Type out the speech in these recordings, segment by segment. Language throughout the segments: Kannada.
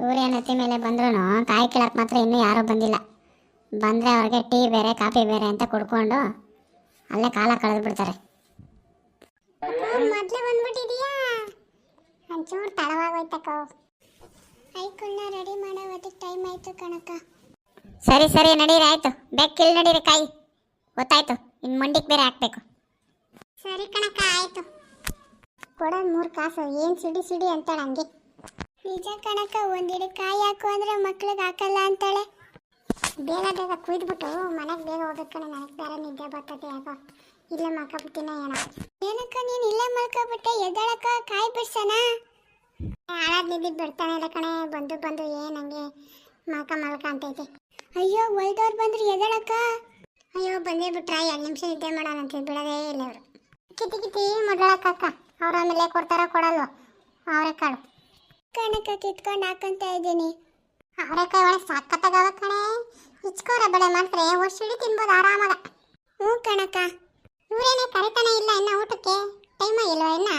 ಸೂರ್ಯ ನತಿ ಮೇಲೆ ಬಂದ್ರೂ ಕಾಯಿ ಕೀಳಕ್ಕೆ ಮಾತ್ರ ಇನ್ನೂ ಯಾರೂ ಬಂದಿಲ್ಲ. ಬಂದರೆ ಅವ್ರಿಗೆ ಟೀ ಬೇರೆ ಕಾಫಿ ಬೇರೆ ಅಂತ ಕುಡ್ಕೊಂಡು ಅಲ್ಲೇ ಕಾಲ ಕಳೆದು ಬಿಡ್ತಾರೆ. ಮೊದಲೇ ಬಂದ್ಬಿಟ್ಟಿದೀಯಾ? ಒಂಚೂರು ತಡವಾಗೋಯ್ತಕ್ಕ ಐಕುಳ್ನ ರೆಡಿ ಮಾಡೋ ಅದಕ್ಕೆ ಟೈಮ್ ಆಯ್ತು ಕಣಕ್ಕ. ಸರಿ ಸರಿ ನಡೀರಿ ಆಯ್ತು. ಬೆಕ್ಕಿಲ್ ನಡೀರಿ ಕಾಯಿ. ಗೊತ್ತಾಯ್ತು ಇನ್ನು ಮಂಡಿಗೆ ಬೇರೆ ಹಾಕ್ಬೇಕು. ಸರಿ ಕಣಕ್ಕ ಆಯ್ತು. ಕೊಡೋದು ಮೂರು ಕಾಸು ಏನು ಸಿಡಿ ಸಿಡಿ ಅಂತ ಹಂಗೆ. ನಿಜ ಕಣಕ್ಕ ಒಂದಿನ ಕಾಯಿ ಹಾಕು ಅಂದ್ರೆ ಮಕ್ಳಿಗೆ ಹಾಕಲ್ಲ ಅಂತಾಳೆ. ಬೇಗ ಬೇಗ ಕುಯ್ದ್ಬಿಟ್ಟು ಮನೆಗೆ ಬೇಗ ಹೋಗ್ಬೇಕು ಕಣೆ ನನಗೆ ಬೇರೆ ನಿದ್ದೆ ಬರ್ತದೆ ಯಾಕೋ ಇಲ್ಲೇ ಮಾಕಬಿಟ್ಟಿನ ಏನೋ. ಏನಕ್ಕ ನೀನು ಇಲ್ಲೇ ಮಲ್ಕೊಬಿಟ್ಟೆ, ಎದ್ದಾಳಕ್ಕ, ಕಾಯಿ ಬಿಡ್ಸಣ? ಹಾಳಾದ ನಿದ್ದೆ ಬಿಡ್ತಾನೆ ಇಲ್ಲ ಕಣೆ, ಬಂದು ಬಂದು ಏನು ಹಂಗೆ ಮಲ್ಕ ಮಲ್ಕ ಅಂತೈತೆ ಅಯ್ಯೋ ಒಳ್ದವ್ರು ಬಂದ್ರು ಎದ್ದಾಳಕ್ಕ? ಅಯ್ಯೋ, ಬಂದೇ ಬಿಟ್ರ, ಎರಡು ನಿಮಿಷ ನಿದ್ದೆ ಮಾಡೋಣ ಅಂತ ಬಿಡೋದೇ ಇಲ್ಲ ಅವರು ಕಿತಿ ಕಿತಿ ಮೊದಲಕ್ಕ ಅವ್ರ ಆಮೇಲೆ ಕೊಡ್ತಾರ ಕೊಡಲ್ವ? ಅವರೆಕಾಳು ಕಣಕ್ಕ ಕಿತ್ಕೊಂಡು ಹಾಕೊಂತ ಇದ್ದೀನಿ. ಅವರೆಕಾಯಿ ಒಳಗೆ ಸಕ್ಕತ್ತಾಗವ ಕಣೆ. ಇಚ್ಕೋರ ಬೆಳೆ ಮಾಡ್ತಾರೆ ವರ್ಷಿಡಿ ತಿನ್ಬೋದು ಆರಾಮಾಗ. ಹ್ಞೂ ಕಣಕ ಇವರೇನೆ ಕರಿತಾನೆ ಇಲ್ಲ ಇನ್ನ ಊಟಕ್ಕೆ? ಟೈಮ ಇಲ್ವಾ ಇನ್ನ?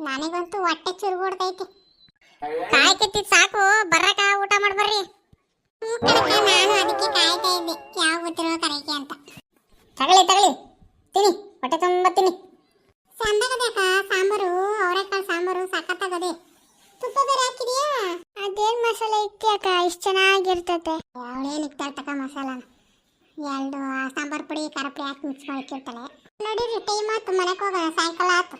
ನನಗಂತೂ ಹೊಟ್ಟೆ ಚುರುಗುಡ್ತೈತಿ ಕಾಯಿ ಕೆತ್ತಿದ್ ಸಾಕು ಬರಕ ಊಟ ಮಾಡ್ಬರ್ರಿ ಹ್ಞೂ ಕಣಕ ನಾನು ಅದಕ್ಕೆ ಕಾಯ್ತಾ ಇದ್ದೆ. ಯಾವ ಗೊತ್ತಿರೋ ಕರೆಕೆ ಅಂತ. ತಗಳಿ ತಗಳಿ ತಿನ್ನಿ, ಹೊಟ್ಟೆ ತುಂಬ ತಿನ್ನಿ. ಸಂದಗದಕ್ಕ ಅಕ್ಕ, ಇಷ್ಟು ಚೆನ್ನಾಗಿರ್ತತೆ. ಅವಳೇನು ಇಕ್ತಾಳೆ ತಕ ಮಸಾಲಾನ? ಎರಡು ಸಾಂಬಾರ್ ಪುಡಿ, ಖಾರ ಪುಡಿ ಹಾಕಿ ಮಿಕ್ಸ್ ಮಾಡಿ ಇಕ್ಕಿರ್ತಾಳೆ ನೋಡಿರಿ ಟೈಮ್ ಆಯ್ತು, ಮನೆಗೆ ಹೋಗೋಣ, ಸಾಯಂಕಾಲ ಆಯ್ತು.